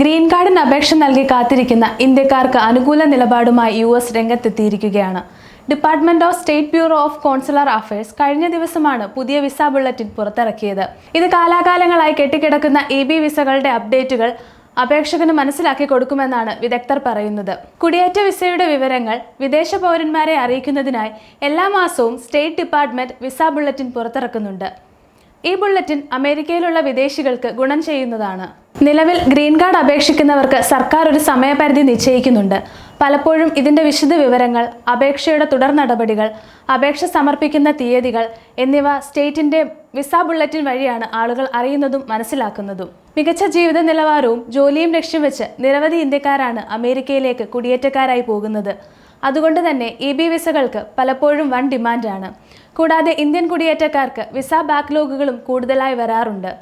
Green കാർഡിന് അപേക്ഷ നൽകി കാത്തിരിക്കുന്ന ഇന്ത്യക്കാർക്ക് അനുകൂല നിലപാടുമായി യു എസ് രംഗത്തെത്തിയിരിക്കുകയാണ്. Department of state bureau of consular affairs കഴിഞ്ഞ ദിവസമാണ് പുതിയ വിസ ബുള്ളറ്റിൻ പുറത്തിറക്കിയത്. ഇത് കാലാകാലങ്ങളായി കെട്ടിക്കിടക്കുന്ന ഇ ബി വിസകളുടെ അപ്ഡേറ്റുകൾ അപേക്ഷകന് മനസ്സിലാക്കി കൊടുക്കുമെന്നാണ് വിദഗ്ധർ പറയുന്നത്. കുടിയേറ്റ വിസയുടെ വിവരങ്ങൾ വിദേശ പൗരന്മാരെ അറിയിക്കുന്നതിനായി എല്ലാ മാസവും സ്റ്റേറ്റ് ഡിപ്പാർട്ട്മെന്റ് വിസ ബുള്ളറ്റിൻ പുറത്തിറക്കുന്നുണ്ട്. ഈ ബുള്ളറ്റിൻ അമേരിക്കയിലുള്ള വിദേശികൾക്ക് ഗുണം ചെയ്യുന്നതാണ്. നിലവിൽ ഗ്രീൻ കാർഡ് അപേക്ഷിക്കുന്നവർക്ക് സർക്കാർ ഒരു സമയപരിധി നിശ്ചയിക്കുന്നുണ്ട്. പലപ്പോഴും ഇതിന്റെ വിശദ വിവരങ്ങൾ അപേക്ഷയുടെ തുടർ നടപടികൾ അപേക്ഷ സമർപ്പിക്കുന്ന തീയതികൾ എന്നിവ സ്റ്റേറ്റിന്റെ വിസ ബുള്ളറ്റിൻ വഴിയാണ് ആളുകൾ അറിയുന്നതും മനസ്സിലാക്കുന്നതും. മികച്ച ജീവിത നിലവാരവും ജോലിയും ലക്ഷ്യം വെച്ച് നിരവധി ഇന്ത്യക്കാരാണ് അമേരിക്കയിലേക്ക് കുടിയേറ്റക്കാരായി പോകുന്നത്. അതുകൊണ്ട് തന്നെ ഇ ബി വിസകൾക്ക് പലപ്പോഴും വൻ ഡിമാൻഡാണ്. കൂടാതെ ഇന്ത്യൻ കുടിയേറ്റക്കാർക്ക് വിസ ബാക്ക്ലോഗുകളും കൂടുതലായി വരാറുണ്ട്.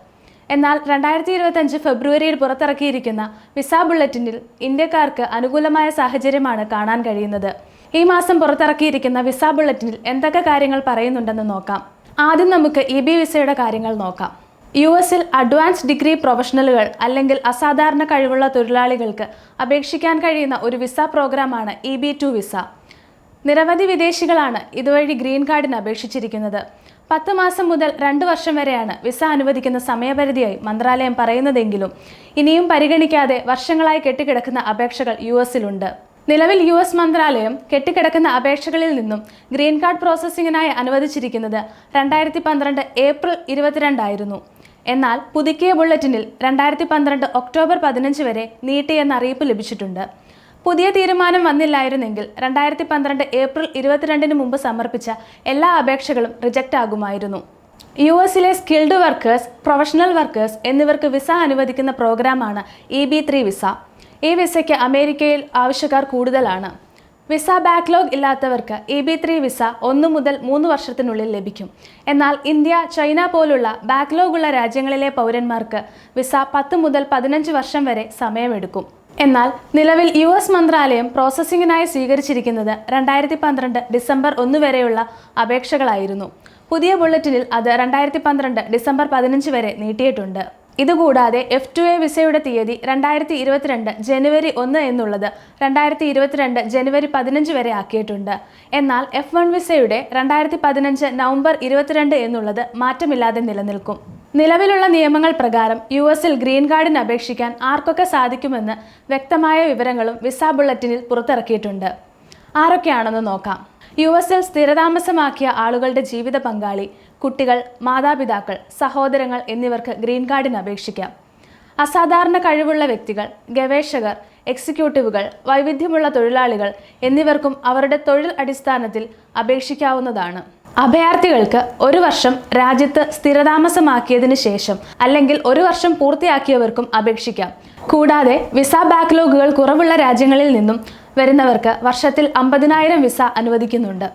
എന്നാൽ രണ്ടായിരത്തി ഇരുപത്തഞ്ച് ഫെബ്രുവരിയിൽ പുറത്തിറക്കിയിരിക്കുന്ന വിസ ബുള്ളറ്റിനിൽ ഇന്ത്യക്കാർക്ക് അനുകൂലമായ സാഹചര്യമാണ് കാണാൻ കഴിയുന്നത്. ഈ മാസം പുറത്തിറക്കിയിരിക്കുന്ന വിസ ബുള്ളറ്റിനിൽ എന്തൊക്കെ കാര്യങ്ങൾ പറയുന്നുണ്ടെന്ന് നോക്കാം. ആദ്യം നമുക്ക് ഇ ബി വിസയുടെ കാര്യങ്ങൾ നോക്കാം. യു എസിൽ അഡ്വാൻസ് ഡിഗ്രി പ്രൊഫഷണലുകൾ അല്ലെങ്കിൽ അസാധാരണ കഴിവുള്ള തൊഴിലാളികൾക്ക് അപേക്ഷിക്കാൻ കഴിയുന്ന ഒരു വിസ പ്രോഗ്രാമാണ് ഇ ബി ടു വിസ. നിരവധി വിദേശികളാണ് ഇതുവഴി ഗ്രീൻ കാർഡിന് അപേക്ഷിച്ചിരിക്കുന്നത്. പത്ത് മാസം മുതൽ രണ്ട് വർഷം വരെയാണ് വിസ അനുവദിക്കുന്ന സമയപരിധിയായി മന്ത്രാലയം പറയുന്നതെങ്കിലും ഇനിയും പരിഗണിക്കാതെ വർഷങ്ങളായി കെട്ടിക്കിടക്കുന്ന അപേക്ഷകൾ യു എസിലുണ്ട്. നിലവിൽ യു എസ് മന്ത്രാലയം കെട്ടിക്കിടക്കുന്ന അപേക്ഷകളിൽ നിന്നും ഗ്രീൻ കാർഡ് പ്രോസസ്സിങ്ങിനായി അനുവദിച്ചിരിക്കുന്നത് രണ്ടായിരത്തി പന്ത്രണ്ട് ഏപ്രിൽ ഇരുപത്തിരണ്ടായിരുന്നു. എന്നാൽ പുതുക്കിയ ബുള്ളറ്റിനിൽ രണ്ടായിരത്തി പന്ത്രണ്ട് ഒക്ടോബർ പതിനഞ്ച് വരെ നീട്ടിയെന്ന അറിയിപ്പ് ലഭിച്ചിട്ടുണ്ട്. പുതിയ തീരുമാനം വന്നില്ലായിരുന്നെങ്കിൽ രണ്ടായിരത്തി പന്ത്രണ്ട് ഏപ്രിൽ ഇരുപത്തിരണ്ടിന് മുമ്പ് സമർപ്പിച്ച എല്ലാ അപേക്ഷകളും റിജക്റ്റ് ആകുമായിരുന്നു. യു എസിലെ സ്കിൽഡ് വർക്കേഴ്സ് പ്രൊഫഷണൽ വർക്കേഴ്സ് എന്നിവർക്ക് വിസ അനുവദിക്കുന്ന പ്രോഗ്രാമാണ് ഇ ബി ത്രീ വിസ. ഈ വിസയ്ക്ക് അമേരിക്കയിൽ ആവശ്യക്കാർ കൂടുതലാണ്. വിസ ബാക്ക്ലോഗ് ഇല്ലാത്തവർക്ക് ഇ ബി ത്രീ വിസ ഒന്ന് മുതൽ മൂന്ന് വർഷത്തിനുള്ളിൽ ലഭിക്കും. എന്നാൽ ഇന്ത്യ ചൈന പോലുള്ള ബാക്ക്ലോഗ് ഉള്ള രാജ്യങ്ങളിലെ പൗരന്മാർക്ക് വിസ പത്ത് മുതൽ പതിനഞ്ച് വർഷം വരെ സമയമെടുക്കും. എന്നാൽ നിലവിൽ യു എസ് മന്ത്രാലയം പ്രോസസ്സിംഗിനായി സ്വീകരിച്ചിരിക്കുന്നത് രണ്ടായിരത്തി പന്ത്രണ്ട് ഡിസംബർ ഒന്ന് വരെയുള്ള അപേക്ഷകളായിരുന്നു. പുതിയ ബുള്ളറ്റിനിൽ അത് രണ്ടായിരത്തി പന്ത്രണ്ട് ഡിസംബർ പതിനഞ്ച് വരെ നീട്ടിയിട്ടുണ്ട്. ഇതുകൂടാതെ എഫ് ടു എ വിസയുടെ തീയതി രണ്ടായിരത്തി ഇരുപത്തിരണ്ട് ജനുവരി ഒന്ന് എന്നുള്ളത് രണ്ടായിരത്തി ഇരുപത്തിരണ്ട് ജനുവരി പതിനഞ്ച് വരെ ആക്കിയിട്ടുണ്ട്. എന്നാൽ എഫ് വൺ വിസയുടെ രണ്ടായിരത്തി പതിനഞ്ച് നവംബർ ഇരുപത്തിരണ്ട് എന്നുള്ളത് മാറ്റമില്ലാതെ നിലനിൽക്കും. നിലവിലുള്ള നിയമങ്ങൾ പ്രകാരം യു എസിൽ ഗ്രീൻ കാർഡിന് അപേക്ഷിക്കാൻ ആർക്കൊക്കെ സാധിക്കുമെന്ന് വ്യക്തമായ വിവരങ്ങളും വിസ ബുള്ളറ്റിനിൽ പുറത്തിറക്കിയിട്ടുണ്ട്. ആരൊക്കെയാണെന്ന് നോക്കാം. യു എസിൽ സ്ഥിരതാമസമാക്കിയ ആളുകളുടെ ജീവിത പങ്കാളി കുട്ടികൾ മാതാപിതാക്കൾ സഹോദരങ്ങൾ എന്നിവർക്ക് ഗ്രീൻ കാർഡിന് അപേക്ഷിക്കാം. അസാധാരണ കഴിവുള്ള വ്യക്തികൾ ഗവേഷകർ എക്സിക്യൂട്ടീവുകൾ വൈവിധ്യമുള്ള തൊഴിലാളികൾ എന്നിവർക്കും അവരുടെ തൊഴിൽ അടിസ്ഥാനത്തിൽ അപേക്ഷിക്കാവുന്നതാണ്. അഭയാർത്ഥികൾക്ക് ഒരു വർഷം രാജ്യത്ത് സ്ഥിരതാമസമാക്കിയതിനു ശേഷം അല്ലെങ്കിൽ ഒരു വർഷം പൂർത്തിയാക്കിയവർക്കും അപേക്ഷിക്കാം. കൂടാതെ വിസ ബാക്ക്ലോഗുകൾ കുറവുള്ള രാജ്യങ്ങളിൽ നിന്നും വരുന്നവർക്ക് വർഷത്തിൽ അമ്പതിനായിരം വിസ അനുവദിക്കുന്നുണ്ട്.